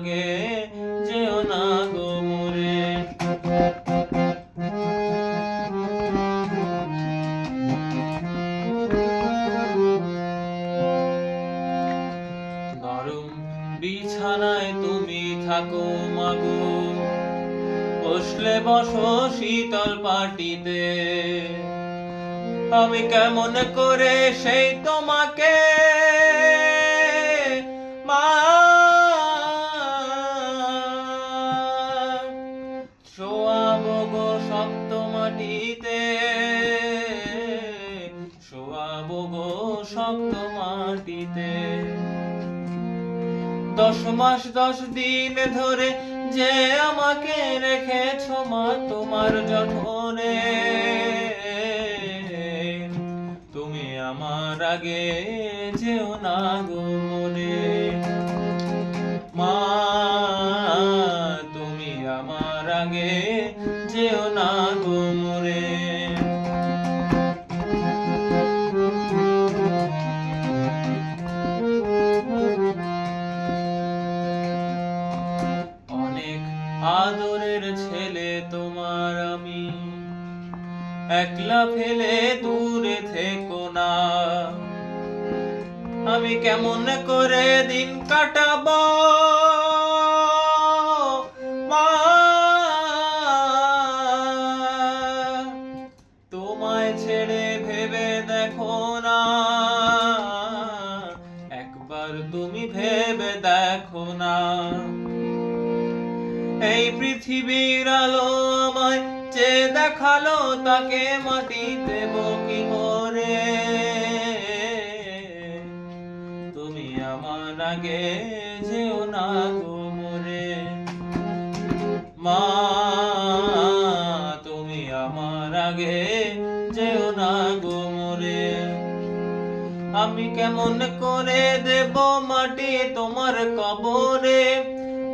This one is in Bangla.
আগে যেও না গো মোরে। নরম বিছানায় তুমি থাকো মাগো বসলে বসো শীতল পাটিতে। আমি কেমন করে সেই তোমাকে মাটিতে শোয়াবো গো শক্ত মাটিতে। দশ মাস, দশ দিন ধরে যে আমাকে রেখেছ মা, তোমার যঠনে তুমি আমার আগে যেও না গো। যেও না গো অনেক আদরের ছেলে তোমার আমি। একলা ফেলে দূরে থেকো না। আমি কেমন করে দিন কাটাবো? এই পৃথিবীর আলো আমায় যে দেখাল, তাকে মাটি দেব কি করে। তুমি আমার আগে যেও না গো মোরে। মা, তুমি আমার আগে যেও না গো মোরে। আমি কেমন করে দেব মাটি তোমার কবরে?